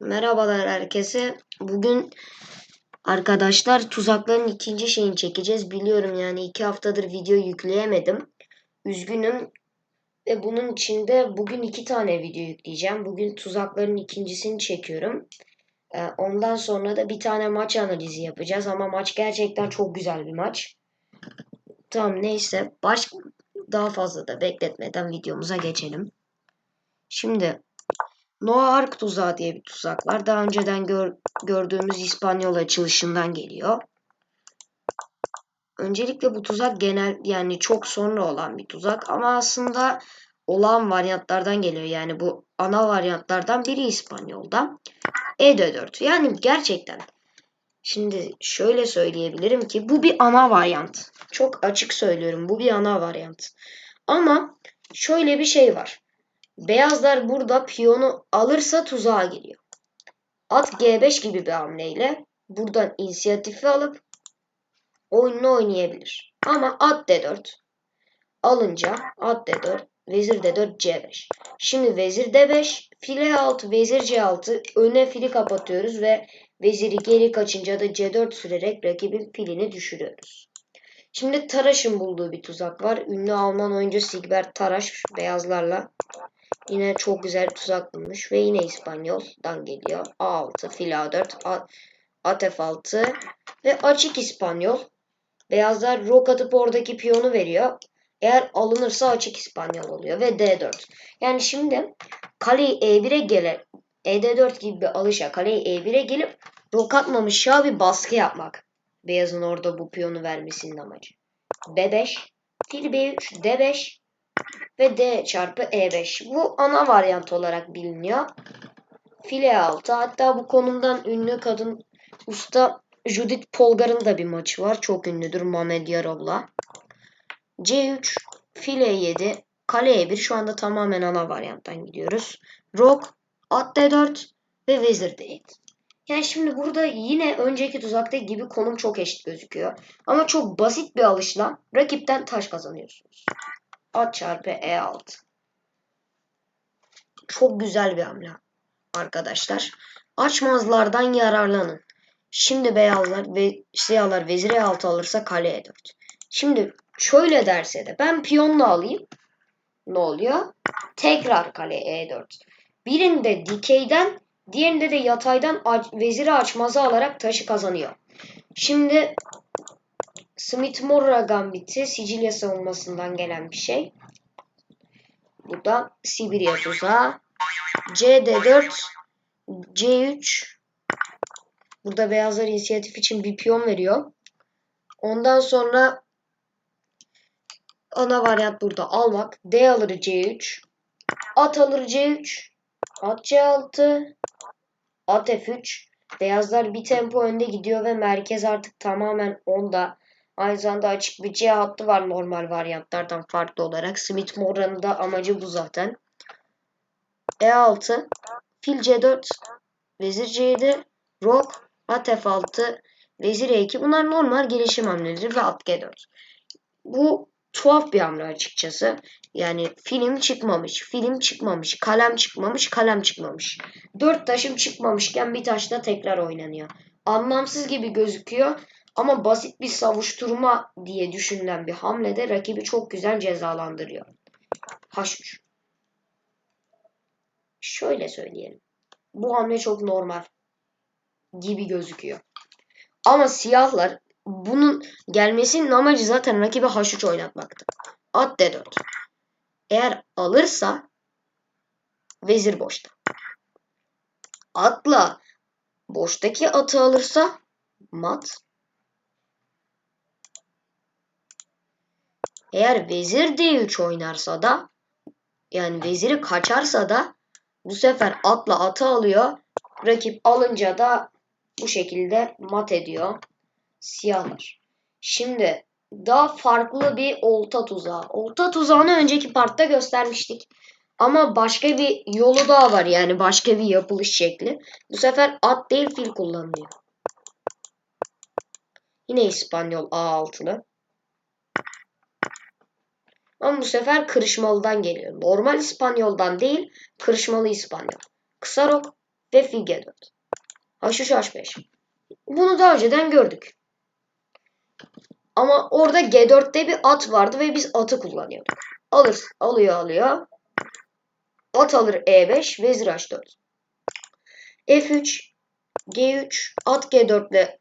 Merhabalar herkese. Bugün arkadaşlar tuzakların ikinci şeyini çekeceğiz. Biliyorum yani iki haftadır video yükleyemedim. Üzgünüm. Ve bunun içinde bugün iki tane video yükleyeceğim. Bugün tuzakların ikincisini çekiyorum. Ee, ondan sonra da bir tane maç analizi yapacağız. Ama maç gerçekten çok güzel bir maç. Tamam neyse. Baş daha fazla da bekletmeden videomuza geçelim. Şimdi Noah Ark tuzağı diye bir tuzak var. Daha önceden gör, gördüğümüz İspanyol açılışından geliyor. Öncelikle bu tuzak genel yani çok sonra olan bir tuzak ama aslında olan varyantlardan geliyor. Yani bu ana varyantlardan biri İspanyol'da. ED4 yani gerçekten şimdi şöyle söyleyebilirim ki bu bir ana varyant. Çok açık söylüyorum bu bir ana varyant. Ama şöyle bir şey var. Beyazlar burada piyonu alırsa tuzağa giriyor. At G5 gibi bir hamleyle buradan inisiyatifi alıp oyununu oynayabilir. Ama at D4 alınca at D4 vezir D4 C5. Şimdi vezir D5 file 6 vezir C6 öne fili kapatıyoruz ve veziri geri kaçınca da C4 sürerek rakibin filini düşürüyoruz. Şimdi Taraş'ın bulduğu bir tuzak var. Ünlü Alman oyuncu Sigbert Taraş beyazlarla Yine çok güzel tuzak bulmuş ve yine İspanyol'dan geliyor. A6, fil A4, A, at F6 ve açık İspanyol. Beyazlar rok atıp oradaki piyonu veriyor. Eğer alınırsa açık İspanyol oluyor ve D4. Yani şimdi kaleyi E1'e gele ED4 gibi bir alışa kaleyi E1'e gelip rok atmamış şah bir baskı yapmak. Beyazın orada bu piyonu vermesinin amacı. B5, fil B3, D5, ve D çarpı E5. Bu ana varyant olarak biliniyor. File 6. Hatta bu konumdan ünlü kadın usta Judith Polgar'ın da bir maçı var. Çok ünlüdür Mamed Yarov'la. C3, file 7, kale E1. Şu anda tamamen ana varyanttan gidiyoruz. Rok, at D4 ve vezir D7. Yani şimdi burada yine önceki tuzaktaki gibi konum çok eşit gözüküyor. Ama çok basit bir alışla rakipten taş kazanıyorsunuz. A çarpı E6. Çok güzel bir hamle arkadaşlar. Açmazlardan yararlanın. Şimdi beyazlar ve siyahlar vezir E6 alırsa kale E4. Şimdi şöyle derse de ben piyonla alayım. Ne oluyor? Tekrar kale E4. Birinde dikeyden diğerinde de yataydan veziri açmazı alarak taşı kazanıyor. Şimdi Smith-Morra Gambit'i Sicilya savunmasından gelen bir şey. Bu da Sibirya tuzağı. CD4 C3 Burada beyazlar inisiyatif için bir piyon veriyor. Ondan sonra ana varyant burada almak. D alır C3. At alır C3. At C6. At F3. Beyazlar bir tempo önde gidiyor ve merkez artık tamamen onda. Aynı zamanda açık bir C hattı var normal varyantlardan farklı olarak. Smith Mora'nın da amacı bu zaten. E6, fil C4, vezir C7, rok, at F6, vezir E2. Bunlar normal gelişim hamleleri ve at G4. Bu tuhaf bir hamle açıkçası. Yani film çıkmamış, film çıkmamış, kalem çıkmamış, kalem çıkmamış. Dört taşım çıkmamışken bir taşla tekrar oynanıyor. Anlamsız gibi gözüküyor ama basit bir savuşturma diye düşünülen bir hamlede rakibi çok güzel cezalandırıyor. H3. Şöyle söyleyelim. Bu hamle çok normal gibi gözüküyor. Ama siyahlar bunun gelmesinin amacı zaten rakibi H3 oynatmaktı. At D4. Eğer alırsa vezir boşta. Atla boştaki atı alırsa mat Eğer vezir D3 oynarsa da yani veziri kaçarsa da bu sefer atla atı alıyor. Rakip alınca da bu şekilde mat ediyor siyahlar. Şimdi daha farklı bir olta tuzağı. Olta tuzağını önceki partta göstermiştik. Ama başka bir yolu daha var yani başka bir yapılış şekli. Bu sefer at değil fil kullanılıyor. Yine İspanyol A6'lı. Ama bu sefer kırışmalıdan geliyor. Normal İspanyoldan değil, kırışmalı İspanyol. Kısa rok, ve fil G4. H3 H5. Bunu daha önceden gördük. Ama orada G4'te bir at vardı ve biz atı kullanıyorduk. Alır, alıyor alıyor. At alır E5, vezir H4. F3, G3, at G4 ile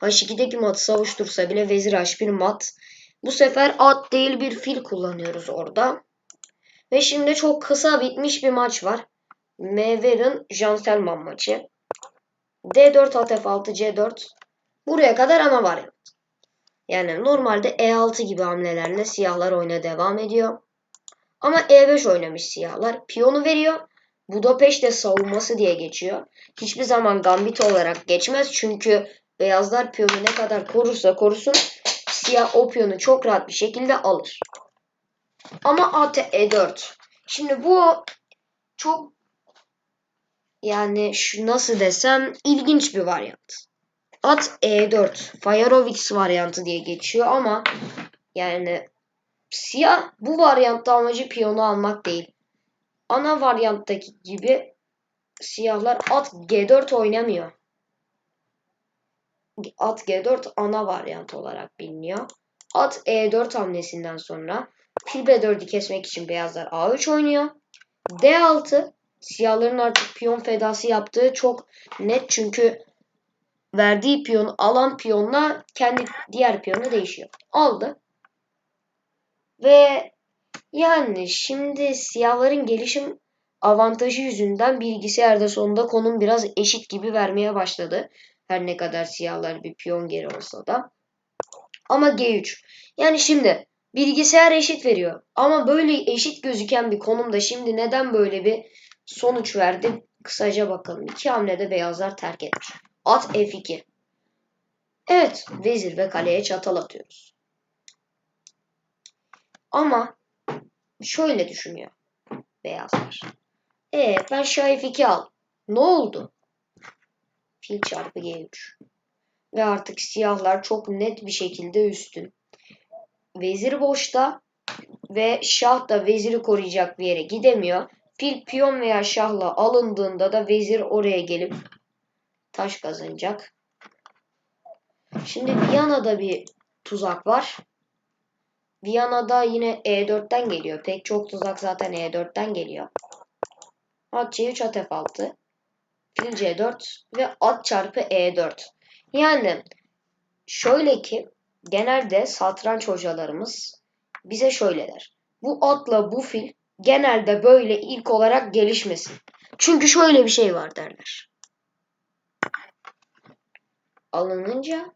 H2'deki matı savuştursa bile vezir H1 mat. Bu sefer at değil bir fil kullanıyoruz orada. Ve şimdi çok kısa bitmiş bir maç var. Mever'in Janselman maçı. D4 at F6 C4. Buraya kadar ana varyant. Yani normalde E6 gibi hamlelerle siyahlar oyuna devam ediyor. Ama E5 oynamış siyahlar. Piyonu veriyor. Budapeşte savunması diye geçiyor. Hiçbir zaman gambit olarak geçmez. Çünkü beyazlar piyonu ne kadar korursa korusun siyah o piyonu çok rahat bir şekilde alır. Ama at E4. Şimdi bu çok yani şu nasıl desem ilginç bir varyant. At E4. Fayerovix varyantı diye geçiyor ama yani siyah bu varyantta amacı piyonu almak değil. Ana varyanttaki gibi siyahlar at G4 oynamıyor. At G4 ana varyant olarak biliniyor. At E4 hamlesinden sonra fil B4'ü kesmek için beyazlar A3 oynuyor. D6 siyahların artık piyon fedası yaptığı çok net çünkü verdiği piyonu alan piyonla kendi diğer piyonu değişiyor. Aldı. Ve yani şimdi siyahların gelişim avantajı yüzünden bilgisayarda sonunda konum biraz eşit gibi vermeye başladı. Her ne kadar siyahlar bir piyon geri olsa da. Ama G3. Yani şimdi bilgisayar eşit veriyor. Ama böyle eşit gözüken bir konumda şimdi neden böyle bir sonuç verdi? Kısaca bakalım. İki hamlede beyazlar terk etmiş. At F2. Evet, vezir ve kaleye çatal atıyoruz. Ama şöyle düşünüyor beyazlar. E ben şah F2 al. Ne oldu? Fil çarpı G3. Ve artık siyahlar çok net bir şekilde üstün. Vezir boşta ve şah da veziri koruyacak bir yere gidemiyor. Fil piyon veya şahla alındığında da vezir oraya gelip taş kazanacak. Şimdi Viyana'da bir tuzak var. Viyana'da yine E4'ten geliyor. Pek çok tuzak zaten E4'ten geliyor. At C3 at F6. Fil C4 ve at çarpı E4. Yani şöyle ki genelde satranç hocalarımız bize şöyle der. Bu atla bu fil genelde böyle ilk olarak gelişmesin. Çünkü şöyle bir şey var derler. Alınınca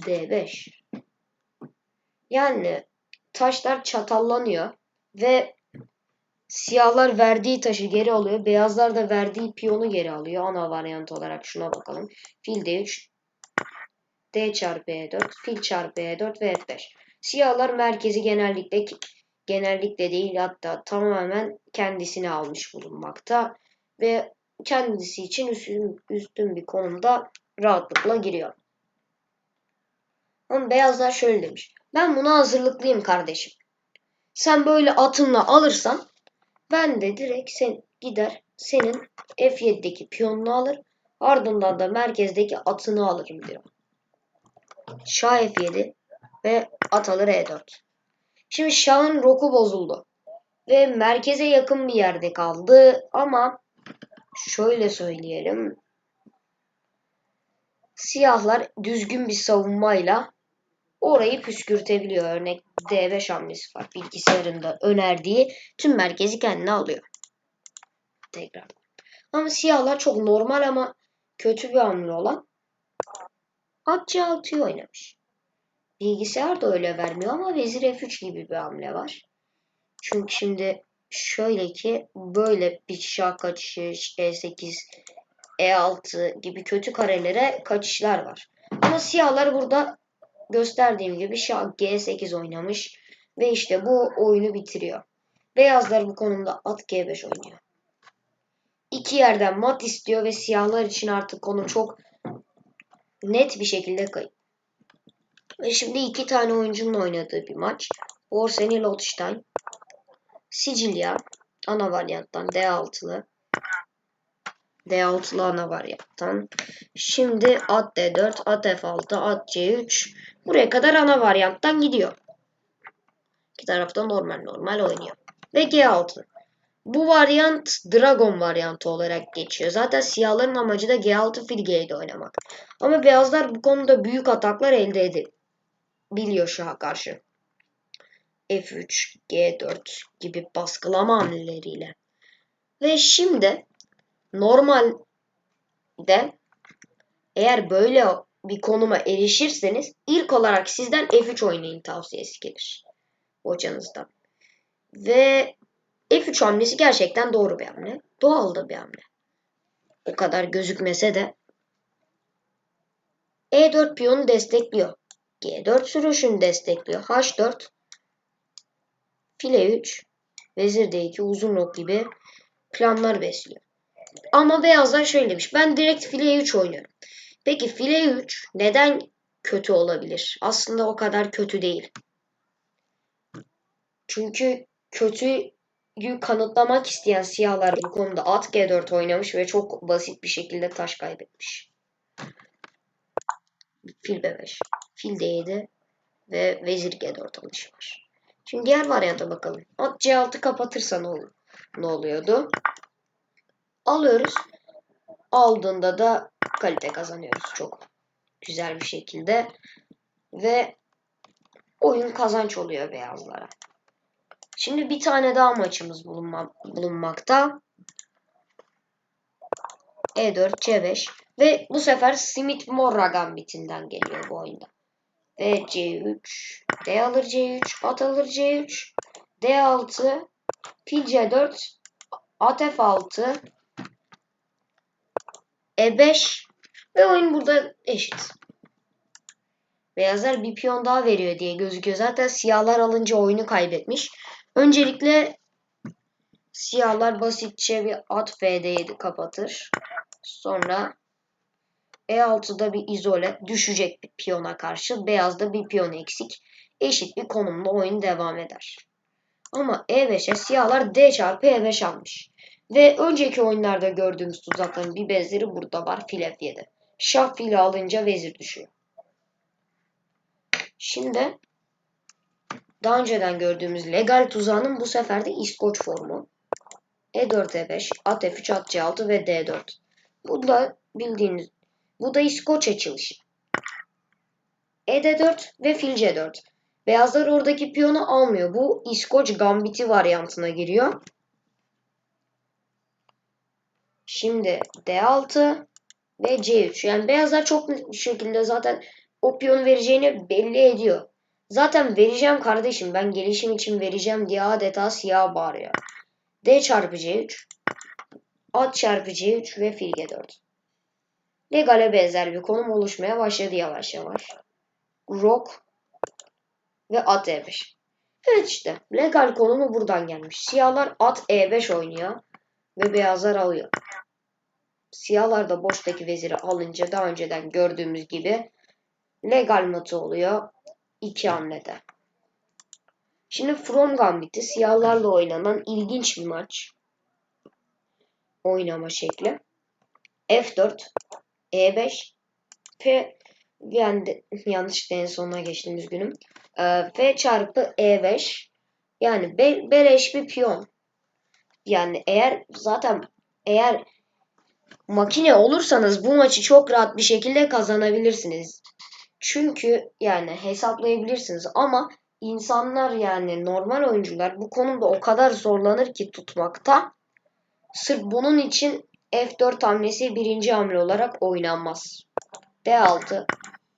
D5. Yani taşlar çatallanıyor ve siyahlar verdiği taşı geri alıyor. Beyazlar da verdiği piyonu geri alıyor. Ana varyant olarak şuna bakalım. Fil D3 D çarpı E4 fil çarpı E4 ve F5. Siyahlar merkezi genellikle genellikle değil hatta tamamen kendisine almış bulunmakta ve kendisi için üstün, üstün bir konumda rahatlıkla giriyor. Ama beyazlar şöyle demiş. Ben buna hazırlıklıyım kardeşim. Sen böyle atınla alırsan ben de direkt sen gider senin F7'deki piyonunu alır. Ardından da merkezdeki atını alırım diyor. Şah F7 ve at alır E4. Şimdi Şah'ın roku bozuldu. Ve merkeze yakın bir yerde kaldı ama şöyle söyleyelim. Siyahlar düzgün bir savunmayla orayı püskürtebiliyor. Örnek D5 hamlesi var. Bilgisayarında önerdiği tüm merkezi kendine alıyor. Tekrar. Ama siyahlar çok normal ama kötü bir hamle olan at C6'yı oynamış. Bilgisayar da öyle vermiyor ama vezir F3 gibi bir hamle var. Çünkü şimdi şöyle ki böyle bir şah kaçışı E8 E6 gibi kötü karelere kaçışlar var. Ama siyahlar burada gösterdiğim gibi şah G8 oynamış ve işte bu oyunu bitiriyor. Beyazlar bu konumda at G5 oynuyor. İki yerden mat istiyor ve siyahlar için artık konu çok net bir şekilde kayıp. Ve şimdi iki tane oyuncunun oynadığı bir maç. Orseni Lotstein. Sicilya ana varyanttan D6'lı. D6'lı ana varyanttan. Şimdi at D4, at F6, at C3. Buraya kadar ana varyanttan gidiyor. İki tarafta normal normal oynuyor. Ve G6. Bu varyant Dragon varyantı olarak geçiyor. Zaten siyahların amacı da G6 fil G7 oynamak. Ama beyazlar bu konuda büyük ataklar elde edebiliyor şaha karşı. F3, G4 gibi baskılama hamleleriyle. Ve şimdi normalde eğer böyle bir konuma erişirseniz ilk olarak sizden F3 oynayın tavsiyesi gelir hocanızdan. Ve F3 hamlesi gerçekten doğru bir hamle. Doğal da bir hamle. O kadar gözükmese de E4 piyonu destekliyor. G4 sürüşünü destekliyor. H4 file 3 vezir D2 uzun ok gibi planlar besliyor. Ama beyazlar şöyle demiş. Ben direkt file 3 oynuyorum. Peki file 3 neden kötü olabilir? Aslında o kadar kötü değil. Çünkü kötüyü kanıtlamak isteyen siyahlar bu konuda at G4 oynamış ve çok basit bir şekilde taş kaybetmiş. Fil B5, fil D7 ve vezir G4 alışı. Şimdi diğer varyanta bakalım. At C6 kapatırsa ne olur? Ne oluyordu? Alıyoruz. Aldığında da kalite kazanıyoruz çok güzel bir şekilde. Ve oyun kazanç oluyor beyazlara. Şimdi bir tane daha maçımız bulunma, bulunmakta. E4, C5 ve bu sefer Smith Morra Gambit'inden geliyor bu oyunda. Ve C3, D alır C3, at alır C3, D6, fil C4, at F6, E5 ve oyun burada eşit. Beyazlar bir piyon daha veriyor diye gözüküyor. Zaten siyahlar alınca oyunu kaybetmiş. Öncelikle siyahlar basitçe bir at F7 kapatır. Sonra E6'da bir izole düşecek bir piyona karşı. Beyazda bir piyon eksik. Eşit bir konumda oyun devam eder. Ama E5'e siyahlar D çarpı E5 almış. Ve önceki oyunlarda gördüğümüz tuzakların bir benzeri burada var. Fil F7. Şah fili alınca vezir düşüyor. Şimdi daha önceden gördüğümüz legal tuzağının bu sefer de İskoç formu. E4, E5, at F3, at C6 ve D4. Bu da bildiğiniz, bu da İskoç açılışı. ED4 ve fil C4. Beyazlar oradaki piyonu almıyor. Bu İskoç gambiti varyantına giriyor. Şimdi D6 ve C3. Yani beyazlar çok net bir şekilde zaten o piyonu vereceğini belli ediyor. Zaten vereceğim kardeşim ben gelişim için vereceğim diye adeta siyah bağırıyor. D çarpı C3 at çarpı C3 ve fil G4. Legale benzer bir konum oluşmaya başladı yavaş yavaş. Rock ve at E5. Evet işte legal konumu buradan gelmiş. Siyahlar at E5 oynuyor ve beyazlar alıyor. Siyahlar da boştaki veziri alınca daha önceden gördüğümüz gibi legal matı oluyor iki hamlede. Şimdi From Gambit'i siyahlarla oynanan ilginç bir maç. Oynama şekli. F4, E5, F yani yanlışlıkla en sonuna geçtim üzgünüm. Ee, F çarpı E5 yani be, beleş bir piyon. Yani eğer zaten eğer makine olursanız bu maçı çok rahat bir şekilde kazanabilirsiniz. Çünkü yani hesaplayabilirsiniz ama insanlar yani normal oyuncular bu konuda o kadar zorlanır ki tutmakta. Sırf bunun için F4 hamlesi birinci hamle olarak oynanmaz. D6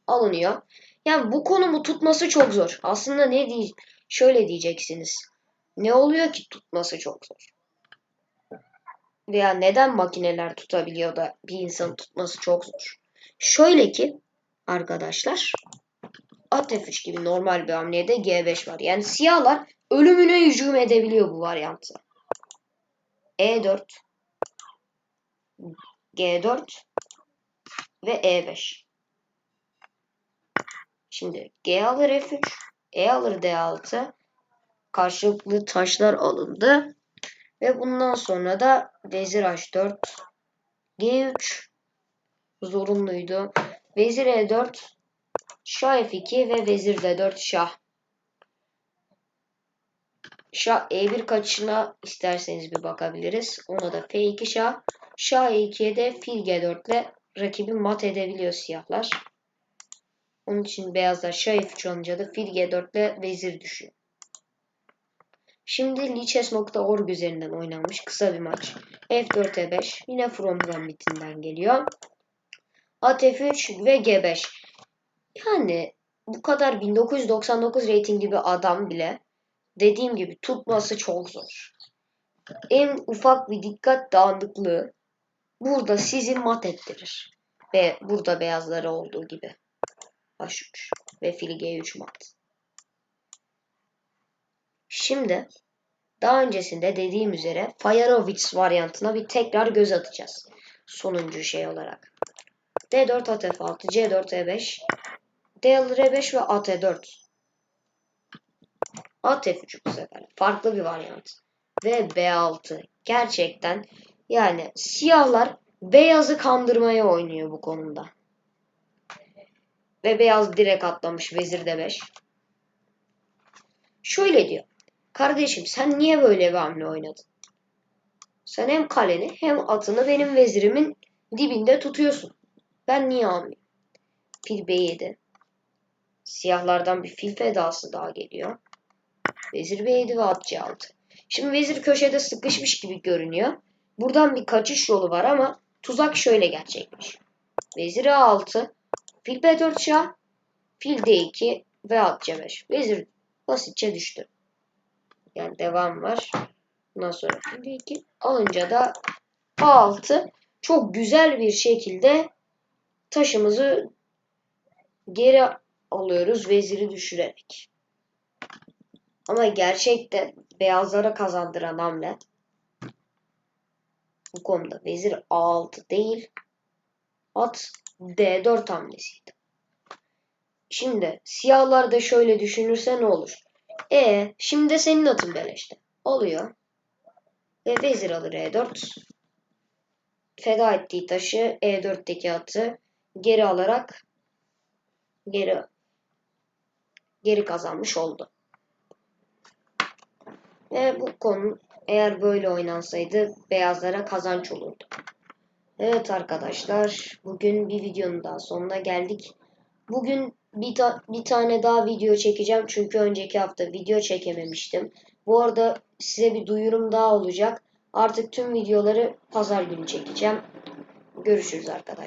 alınıyor. Yani bu konumu tutması çok zor. Aslında ne diye şöyle diyeceksiniz. Ne oluyor ki tutması çok zor? Veya neden makineler tutabiliyor da bir insanı tutması çok zor? Şöyle ki arkadaşlar at F3 gibi normal bir hamlede G5 var. Yani siyahlar ölümüne hücum edebiliyor bu varyantı. E4 G4 ve E5. Şimdi G alır F3 E alır D6 karşılıklı taşlar alındı. Ve bundan sonra da vezir h4 g3 zorunluydu. Vezir e4 şah f2 ve vezir d4 şah. Şah e1 kaçışına isterseniz bir bakabiliriz. Ona da f2 şah. Şah e2'ye de fil g4 ile rakibi mat edebiliyor siyahlar. Onun için beyazlar şah f3 alınca da fil g4 ile vezir düşüyor. Şimdi lichess.org üzerinden oynanmış kısa bir maç. F4 E5 yine from gambitinden geliyor. At F3 ve G5. Yani bu kadar 1999 ratingli bir adam bile dediğim gibi tutması çok zor. En ufak bir dikkat dağınıklığı burada sizi mat ettirir. Ve burada beyazları olduğu gibi. H3 ve fil G3 mat. Şimdi daha öncesinde dediğim üzere Fayerovitz varyantına bir tekrar göz atacağız. Sonuncu şey olarak. D4 at F6, C4 E5, D alır E5 ve at E4. At F3 bu sefer. Farklı bir varyant. Ve B6. Gerçekten yani siyahlar beyazı kandırmaya oynuyor bu konuda. Ve beyaz direkt atlamış vezir D5. Şöyle diyor. Kardeşim sen niye böyle bir hamle oynadın? Sen hem kaleni hem atını benim vezirimin dibinde tutuyorsun. Ben niye almayayım? Fil B7. Siyahlardan bir fil fedası daha geliyor. Vezir B7 ve at C6. Şimdi vezir köşede sıkışmış gibi görünüyor. Buradan bir kaçış yolu var ama tuzak şöyle gerçekmiş. Vezir A6, fil B4 şah, fil D2 ve at C5. Vezir basitçe düştü. Yani devam var. Bundan sonra D2 alınca da A6 çok güzel bir şekilde taşımızı geri alıyoruz veziri düşürerek. Ama gerçekten beyazlara kazandıran hamle bu konuda vezir A6 değil at D4 hamlesiydi. Şimdi siyahlar da şöyle düşünürse ne olur? E şimdi de senin atın beleşte. Oluyor. Ve vezir alır E4. Feda ettiği taşı E4'teki atı geri alarak geri geri kazanmış oldu. Ve bu konu eğer böyle oynansaydı beyazlara kazanç olurdu. Evet arkadaşlar bugün bir videonun daha sonuna geldik. Bugün bir, ta bir tane daha video çekeceğim çünkü önceki hafta video çekememiştim. Bu arada size bir duyurum daha olacak. Artık tüm videoları pazar günü çekeceğim. Görüşürüz arkadaşlar.